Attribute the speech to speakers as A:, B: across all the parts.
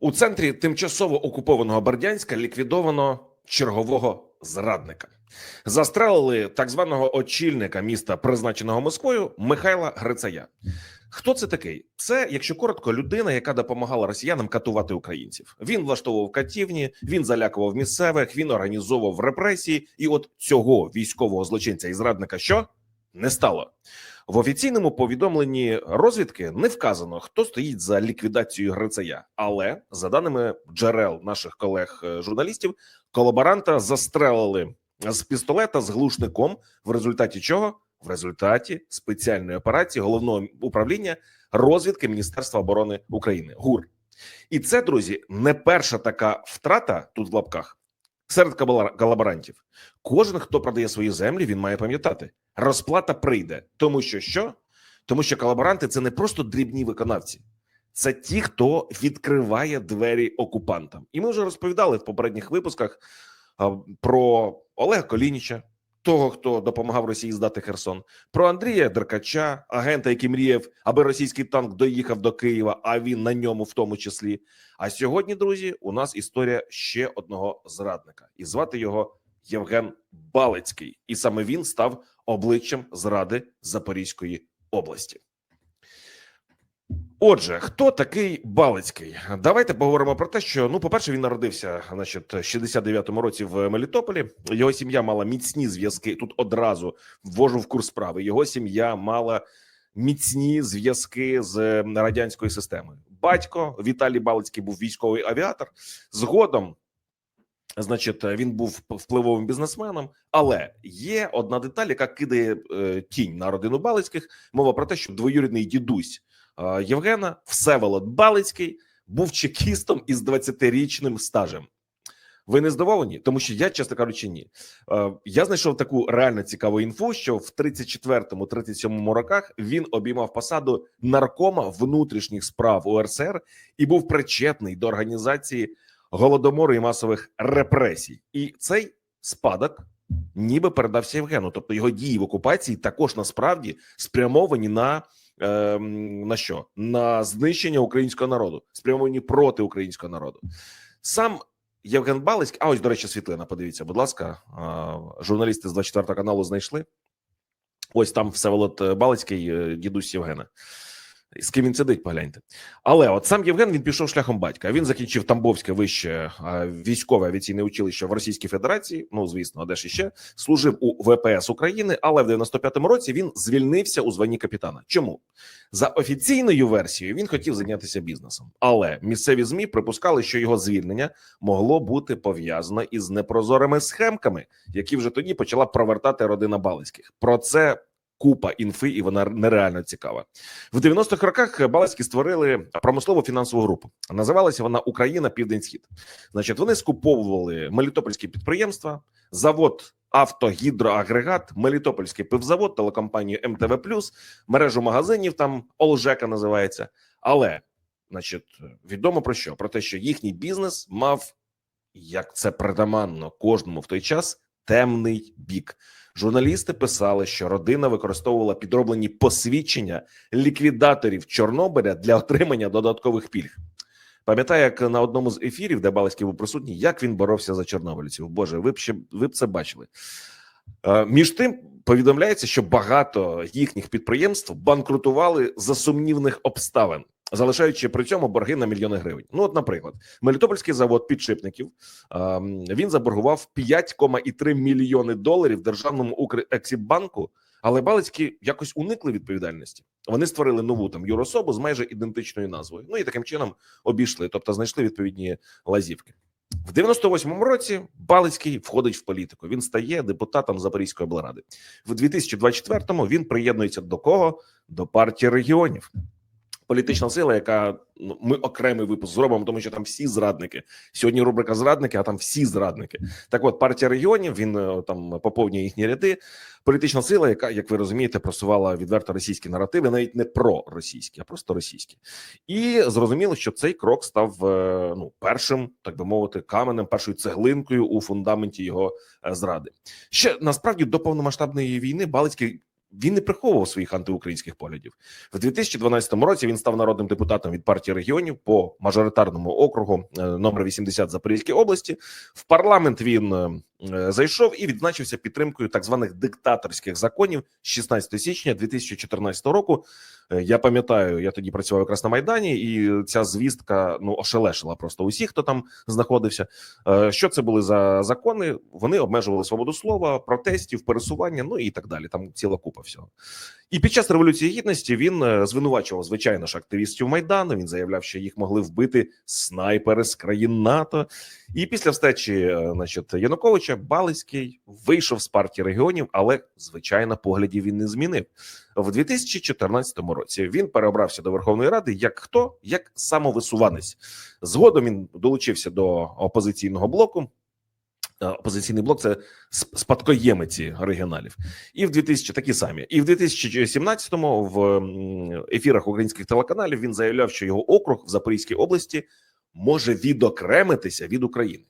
A: У центрі тимчасово окупованого Бердянська ліквідовано чергового зрадника. Застрелили так званого очільника міста, призначеного Москвою, Михайла Грицая. Хто це такий? Це, якщо коротко, людина, яка допомагала росіянам катувати українців. Він влаштовував катівні, він залякував місцевих, він організовував репресії. І от цього військового злочинця і зрадника, що не стало. В офіційному повідомленні розвідки не вказано, хто стоїть за ліквідацією Грицая, але за даними джерел наших колег-журналістів, колаборанта застрелили з пістолета з глушником, в результаті чого в результаті спеціальної операції головного управління розвідки Міністерства оборони України ГУР. І це, друзі, не перша така втрата тут в лапках серед колаборантів. Кожен, хто продає свої землі, він має пам'ятати, розплата прийде, тому що що? Тому що колаборанти це не просто дрібні виконавці, це ті, хто відкриває двері окупантам. І ми вже розповідали в попередніх випусках про Олега Колініча, того, хто допомагав Росії здати Херсон, про Андрія Деркача, агента, який мріяв, аби російський танк доїхав до Києва, а він на ньому в тому числі. А сьогодні, друзі, у нас історія ще одного зрадника, і звати його Євген Балицький, і саме він став обличчям зради Запорізької області. Отже, хто такий Балицький? Давайте поговоримо про те, що ну, по-перше, він народився, значить, в 69-му році в Мелітополі. Його сім'я мала міцні зв'язки. Тут одразу ввожу в курс справи. Його сім'я мала міцні зв'язки з радянською системою. Батько Віталій Балицький був військовий авіатор. Згодом Значить, він був впливовим бізнесменом, але є одна деталь, яка кидає е, тінь на родину Балицьких. Мова про те, що двоюрідний дідусь Євгена Всеволод Балицький був чекістом із 20-річним стажем. Ви не здивовані? Тому що я, чесно кажучи, ні. Я знайшов таку реально цікаву інфу, що в 34-37 роках він обіймав посаду наркома внутрішніх справ УРСР і був причетний до організації голодомору і масових репресій, і цей спадок ніби передався Євгену. Тобто його дії в окупації також насправді спрямовані на, е, на що? На знищення українського народу, спрямовані проти українського народу. Сам Євген Балицький, а ось, до речі, світлина. Подивіться, будь ласка, е, журналісти з 24 каналу знайшли. Ось там Всеволод Балицький, е, дідусь Євгена. З ким він сидить, погляньте. Але от сам Євген він пішов шляхом батька. Він закінчив Тамбовське вище військове авіаційне училище в Російській Федерації. Ну звісно, а де ж іще служив у ВПС України. Але в 95-му році він звільнився у званні капітана. Чому за офіційною версією він хотів зайнятися бізнесом, але місцеві змі припускали, що його звільнення могло бути пов'язано із непрозорими схемками, які вже тоді почала провертати родина Балицьких. Про це купа інфи, і вона нереально цікава. В 90-х роках Балацькі створили промислову фінансову групу. Називалася вона Україна Південь Схід. Значить, вони скуповували мелітопольські підприємства, завод автогідроагрегат, Мелітопольський пивзавод, телекомпанію МТВ мережу магазинів. Там Олжека називається. Але, значить, відомо про що? Про те, що їхній бізнес мав, як це притаманно кожному в той час, темний бік. Журналісти писали, що родина використовувала підроблені посвідчення ліквідаторів Чорнобиля для отримання додаткових пільг. Пам'ятаю, як на одному з ефірів, де Балицький був присутній, як він боровся за чорнобильців. Боже, ви б ще ви б це бачили. Е, Між тим повідомляється, що багато їхніх підприємств банкрутували за сумнівних обставин, залишаючи при цьому борги на мільйони гривень. Ну, от, наприклад, Мелітопольський завод підшипників ем, він заборгував 5,3 мільйони доларів державному Укрексімбанку, але Балицькі якось уникли відповідальності. Вони створили нову там юрособу з майже ідентичною назвою. Ну і таким чином обійшли, тобто знайшли відповідні лазівки. В 98-му році Балицький входить в політику. Він стає депутатом Запорізької облради. В 2024-му він приєднується до кого? До партії регіонів. Політична сила, яка ну, ми окремий випуск зробимо, тому що там всі зрадники. Сьогодні рубрика зрадники, а там всі зрадники. Так, от партія регіонів він е, там поповнює їхні ряди. Політична сила, яка, як ви розумієте, просувала відверто російські наративи, навіть не про російські, а просто російські, і зрозуміло, що цей крок став е, ну першим, так би мовити, каменем, першою цеглинкою у фундаменті його е, зради. Ще насправді до повномасштабної війни Балицький він не приховував своїх антиукраїнських поглядів. В 2012 році він став народним депутатом від партії регіонів по мажоритарному округу е, номер 80 Запорізькій області. В парламент він е, зайшов і відзначився підтримкою так званих диктаторських законів 16 січня 2014 року. Е, Я пам'ятаю, я тоді працював якраз на майдані, і ця звістка ну ошелешила просто усіх, хто там знаходився. Е, Що це були за закони? Вони обмежували свободу слова, протестів, пересування, ну і так далі. Там ціла купа всього. І під час революції гідності він е, звинувачував звичайно ж активістів майдану. Він заявляв, що їх могли вбити снайпери з країн НАТО. І після встечі, е, значить, Януковича Балицький вийшов з партії регіонів, але звичайно поглядів він не змінив. В 2014 році він переобрався до Верховної Ради як хто як самовисуванець. Згодом він долучився до опозиційного блоку. Е, Опозиційний блок це спадкоємиці регіоналів, і в 2000 такі самі. І в 2017-му в ефірах українських телеканалів він заявляв, що його округ в Запорізькій області може відокремитися від України.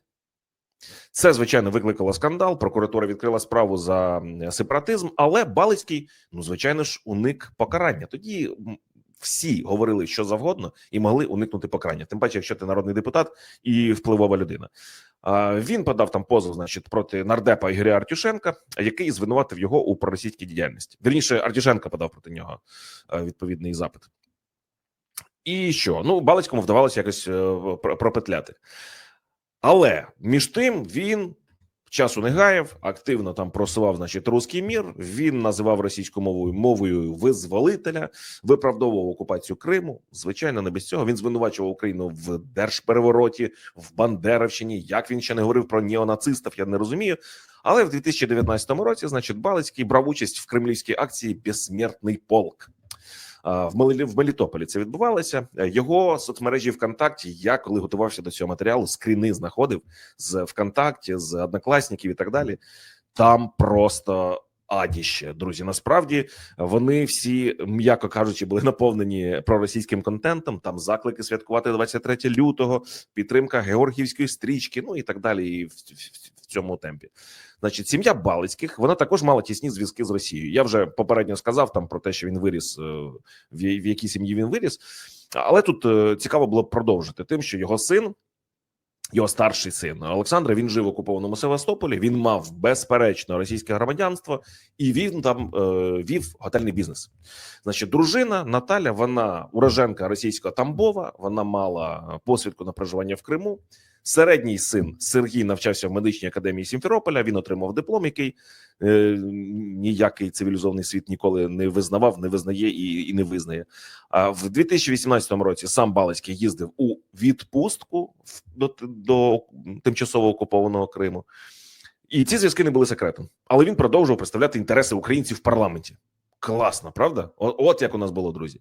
A: Це звичайно викликало скандал. Прокуратура відкрила справу за сепаратизм, але Балицький, ну звичайно ж, уник покарання. Тоді всі говорили що завгодно і могли уникнути покарання. Тим паче, якщо ти народний депутат і впливова людина. Він подав там позов, значить, проти нардепа Ігоря Артюшенка, який звинуватив його у проросійській діяльності. Вірніше, Артюшенко подав проти нього е, відповідний запит. І що? Ну, Балицькому вдавалося якось е, про- пропетляти. Але між тим він часу не гаяв, активно там просував, значить, руський мір. Він називав російською мовою мовою визволителя, виправдовував окупацію Криму. Звичайно, не без цього. Він звинувачував Україну в держперевороті, в Бандеровщині. Як він ще не говорив про неонацистів, я не розумію. Але в 2019 році, значить, Балицький брав участь в кремлівській акції Безсмертний полк. В Мелітополі це відбувалося. Е, Його соцмережі ВКонтакті. Я коли готувався до цього матеріалу, скріни знаходив з ВКонтакті, з однокласників і так далі. Там просто адіще, друзі. Насправді вони всі, м'яко кажучи, були наповнені проросійським контентом. Там заклики святкувати 23 лютого, підтримка георгіївської стрічки, ну і так далі. І в, в, в цьому темпі. Значить, сім'я Балицьких вона також мала тісні зв'язки з Росією. Я вже попередньо сказав там про те, що він виріс е, в, в якій сім'ї він виріс. Але тут е, цікаво було продовжити тим, що його син, його старший син Олександр, він жив в окупованому Севастополі. Він мав безперечно російське громадянство, і він там е, вів готельний бізнес. Значить, дружина Наталя, вона уроженка російського Тамбова. Вона мала посвідку на проживання в Криму. Середній син Сергій навчався в медичній академії Сімферополя. Він отримав диплом, який е, ніякий цивілізований світ ніколи не визнавав, не визнає і, і не визнає. А в 2018 році сам Балицький їздив у відпустку до, до тимчасово окупованого Криму. І ці зв'язки не були секретом, але він продовжував представляти інтереси українців в парламенті. Класно, правда? От як у нас було, друзі.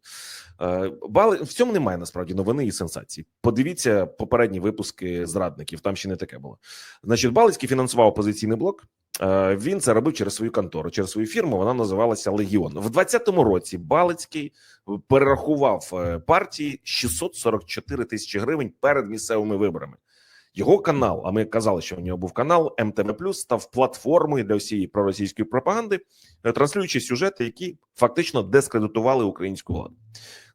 A: Е, Бали в цьому немає насправді новини і сенсацій. Подивіться попередні випуски зрадників. Там ще не таке було. Значить, Балицький фінансував опозиційний блок. Е, Він це робив через свою контору, через свою фірму. Вона називалася Легіон. В 2020 році Балицький перерахував е, партії 644 тисячі гривень перед місцевими виборами. Його канал, а ми казали, що в нього був канал МТВ став платформою для всієї проросійської пропаганди, е, транслюючи сюжети, які фактично дискредитували українську владу.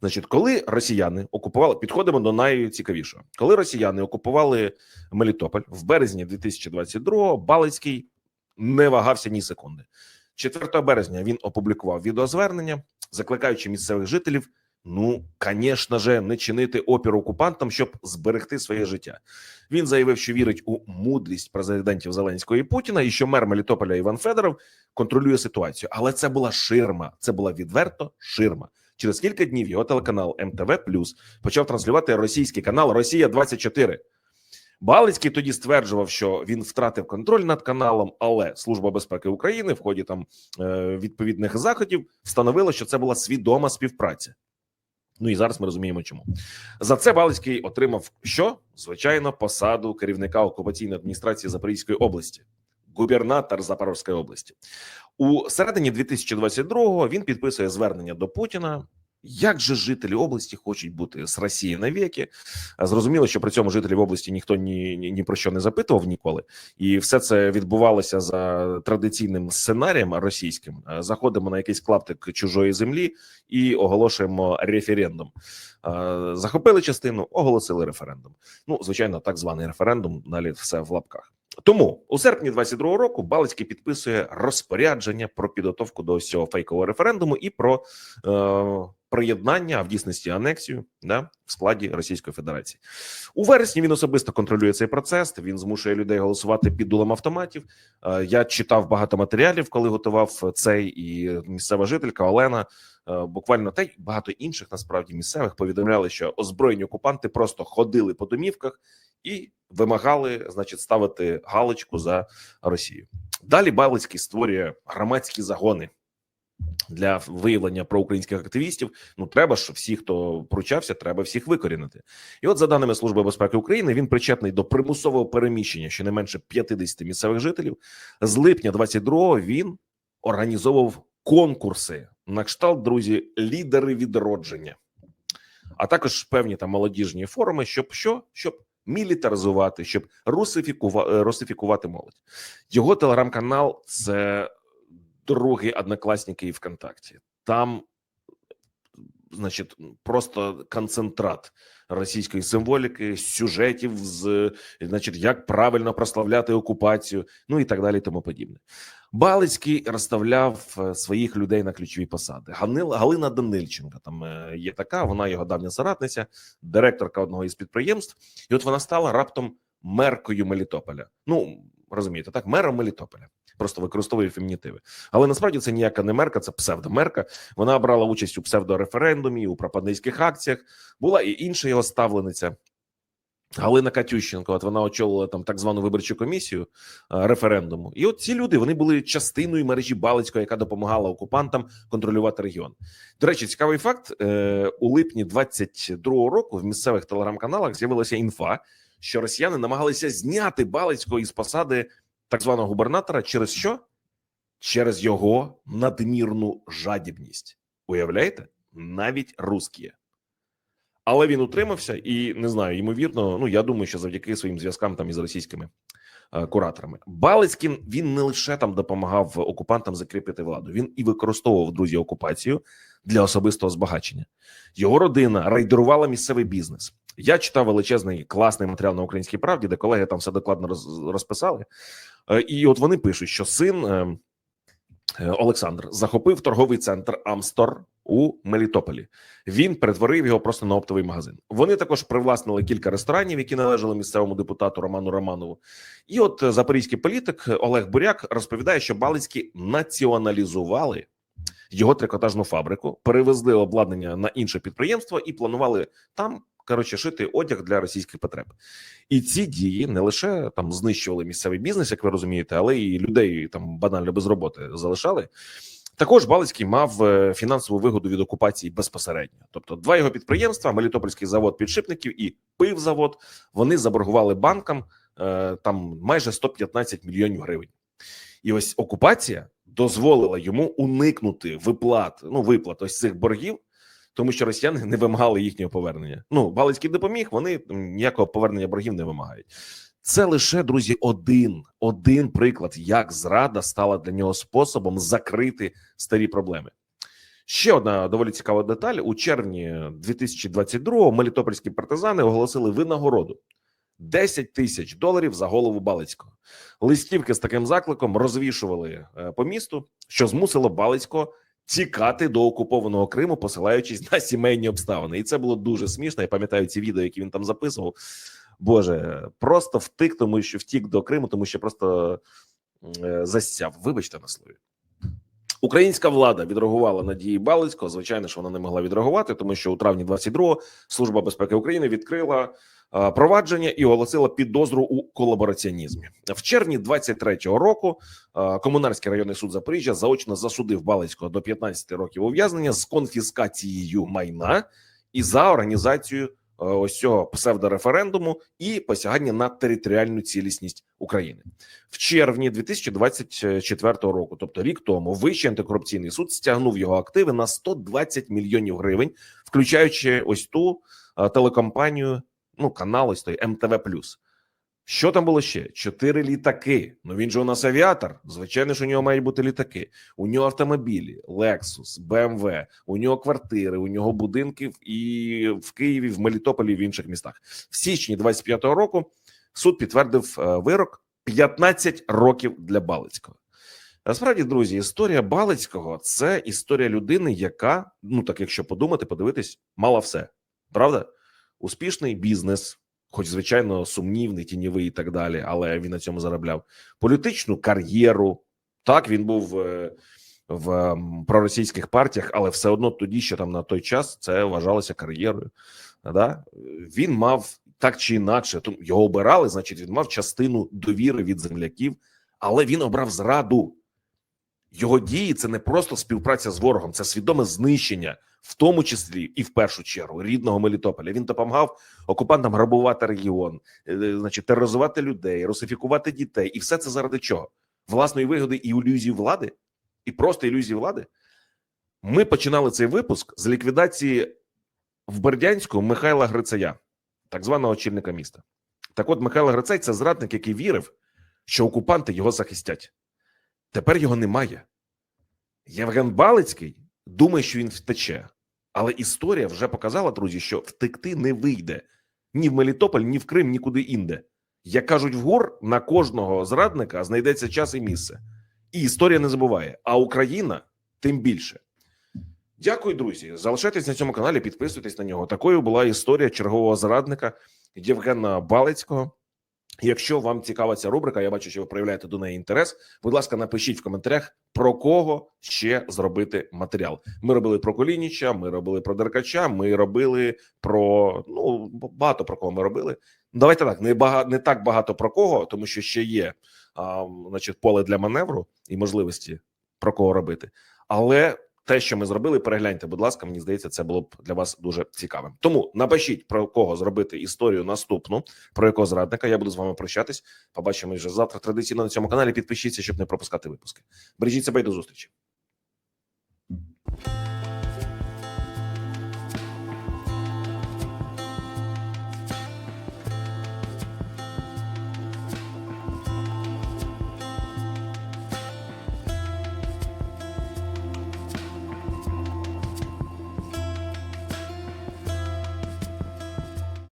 A: Значить, коли росіяни окупували, підходимо до найцікавішого. Коли росіяни окупували Мелітополь в березні 2022-го, Балицький не вагався ні секунди. 4 березня він опублікував відеозвернення, закликаючи місцевих жителів. Ну, звісно же, не чинити опір окупантам, щоб зберегти своє життя. Він заявив, що вірить у мудрість президентів Зеленського і Путіна, і що мер Мелітополя Іван Федоров контролює ситуацію. Але це була ширма, це була відверто ширма. Через кілька днів його телеканал МТВ Плюс почав транслювати російський канал Росія 24 Балицький тоді стверджував, що він втратив контроль над каналом, але Служба безпеки України в ході там е, відповідних заходів встановила, що це була свідома співпраця. Ну і зараз ми розуміємо, чому. За це Балицький отримав що? Звичайно посаду керівника окупаційної адміністрації Запорізької області, губернатор Запорізької області. У середині 2022-го він підписує звернення до Путіна Як же жителі області хочуть бути з Росії навіки? Зрозуміло, що при цьому жителів області ніхто ні, ні, ні про що не запитував ніколи, і все це відбувалося за традиційним сценарієм російським. Заходимо на якийсь клаптик чужої землі і оголошуємо референдум. Захопили частину, оголосили референдум. Ну, звичайно, так званий референдум. Далі все в лапках. Тому у серпні 22-го року Балицький підписує розпорядження про підготовку до цього фейкового референдуму і про е, приєднання, а в дійсності анексію да, в складі Російської Федерації. У вересні він особисто контролює цей процес. Він змушує людей голосувати під дулом автоматів. Е, Я читав багато матеріалів, коли готував цей і місцева жителька Олена. е, Буквально та й багато інших насправді місцевих повідомляли, що озброєні окупанти просто ходили по домівках і вимагали, значить, ставити галочку за Росію. Далі Балицький створює громадські загони для виявлення проукраїнських активістів. Ну треба ж всі, хто пручався, треба всіх викорінити. І от, за даними Служби безпеки України, він причетний до примусового переміщення щонайменше 50 місцевих жителів. З липня 22-го він організовував конкурси на кшталт, друзі, лідери відродження, а також певні там молодіжні форуми, щоб що? Щоб мілітаризувати, щоб русифікувати, русифікувати молодь. Його телеграм-канал це другий однокласники і ВКонтакті. Там, значить, просто концентрат російської символіки, сюжетів з, значить, як правильно прославляти окупацію, ну і так далі, і тому подібне. Балицький розставляв е, своїх людей на ключові посади. Галина Данильченка там е, є така, вона його давня соратниця, директорка одного із підприємств, і от вона стала раптом меркою Мелітополя. Ну розумієте, так, мером Мелітополя. Просто використовує фемінітиви. Але насправді це ніяка не мерка, це псевдомерка. Вона брала участь у псевдореферендумі, у пропагандистських акціях. Була і інша його ставлениця. Галина Катющенко, от вона очолила там так звану виборчу комісію е, референдуму. І от ці люди вони були частиною мережі Балицького, яка допомагала окупантам контролювати регіон. До речі, цікавий факт: е, у липні 22-го року в місцевих телеграм-каналах з'явилася інфа, що росіяни намагалися зняти Балицького із посади так званого губернатора через що? Через його надмірну жадібність. Уявляєте? Навіть русські. Але він утримався і не знаю, ймовірно, ну я думаю, що завдяки своїм зв'язкам там із російськими е, кураторами. Балицьким він не лише там допомагав окупантам закріпити владу, він і використовував друзі окупацію для особистого збагачення. Його родина рейдерувала місцевий бізнес. Я читав величезний класний матеріал на українській правді, де колеги там все докладно роз, розписали. Е, І от вони пишуть, що син е, е, Олександр захопив торговий центр Амстор у Мелітополі. Він перетворив його просто на оптовий магазин. Вони також привласнили кілька ресторанів, які належали місцевому депутату Роману Романову. І от запорізький політик Олег Буряк розповідає, що Балицькі націоналізували його трикотажну фабрику, перевезли обладнання на інше підприємство і планували там. Коротше, шити одяг для російських потреб, і ці дії не лише там знищували місцевий бізнес, як ви розумієте, але і людей там банально без роботи залишали. Також Балицький мав е, фінансову вигоду від окупації безпосередньо. Тобто, два його підприємства: Мелітопольський завод підшипників і пивзавод. Вони заборгували банкам е, там майже 115 мільйонів гривень. І ось окупація дозволила йому уникнути виплат, ну виплат ось цих боргів, тому що росіяни не вимагали їхнього повернення. Ну, Балицький допоміг, вони ніякого повернення боргів не вимагають. Це лише друзі, один, один приклад, як зрада стала для нього способом закрити старі проблеми. Ще одна доволі цікава деталь: у червні 2022-го мелітопольські партизани оголосили винагороду 10 тисяч доларів за голову Балицького. Листівки з таким закликом розвішували е, по місту, що змусило Балицького тікати до окупованого Криму, посилаючись на сімейні обставини. І це було дуже смішно. Я пам'ятаю ці відео, які він там записував. Боже, просто втик, тому що втік до Криму, тому що просто е, засяв. Вибачте на слові. Українська влада відреагувала на дії Балицького. Звичайно, що вона не могла відреагувати, тому що у травні 22-го Служба безпеки України відкрила провадження і оголосила підозру у колабораціонізмі. В червні 23-го року е, комунарський районний суд Запоріжжя заочно засудив Балицького до 15 років ув'язнення з конфіскацією майна і за організацію ось цього псевдореферендуму і посягання на територіальну цілісність України в червні 2024 року, тобто рік тому, Вищий антикорупційний суд стягнув його активи на 120 мільйонів гривень, включаючи ось ту е, телекомпанію, ну канал ось той МТВ що там було ще? Чотири літаки. Ну він же у нас авіатор. Звичайно, що у нього мають бути літаки. У нього автомобілі, Lexus, BMW, у нього квартири, у нього будинки і в Києві, в Мелітополі, в інших містах. В січні 25-го року суд підтвердив е, вирок 15 років для Балицького. Насправді, друзі, історія Балицького це історія людини, яка, ну так якщо подумати, подивитись, мала все. Правда? Успішний бізнес, хоч звичайно сумнівний, тіньовий і так далі, але він на цьому заробляв політичну кар'єру. Так, він був е, в проросійських партіях, але все одно тоді, що там на той час, це вважалося кар'єрою. Да? Він мав так чи інакше, його обирали, значить, він мав частину довіри від земляків, але він обрав зраду. Його дії це не просто співпраця з ворогом, це свідоме знищення, в тому числі і в першу чергу рідного Мелітополя. Він допомагав окупантам грабувати регіон, е, значить, тероризувати людей, русифікувати дітей, і все це заради чого? Власної вигоди і ілюзії влади, і просто ілюзії влади. Ми починали цей випуск з ліквідації в Бердянську Михайла Грицая, так званого очільника міста. Так, от Михайло Грицай це зрадник, який вірив, що окупанти його захистять. Тепер його немає. Євген Балицький думає, що він втече, але історія вже показала, друзі, що втекти не вийде ні в Мелітополь, ні в Крим, нікуди інде. Як кажуть, в ГУР на кожного зрадника знайдеться час і місце. І історія не забуває. А Україна тим більше. Дякую, друзі. Залишайтесь на цьому каналі, підписуйтесь на нього. Такою була історія чергового зрадника Євгена Балицького. Якщо вам цікава ця рубрика, я бачу, що ви проявляєте до неї інтерес. Будь ласка, напишіть в коментарях про кого ще зробити матеріал. Ми робили про Колініча, ми робили про Деркача, ми робили про ну багато про кого ми робили. Давайте так, не бага, не так багато про кого, тому що ще є а, значить, поле для маневру і можливості про кого робити. Але те, що ми зробили, перегляньте, будь ласка, мені здається, це було б для вас дуже цікавим. Тому напишіть про кого зробити історію наступну, про якого зрадника. Я буду з вами прощатись. Побачимо вже завтра. Традиційно на цьому каналі. Підпишіться, щоб не пропускати випуски. Бережіть себе і до зустрічі.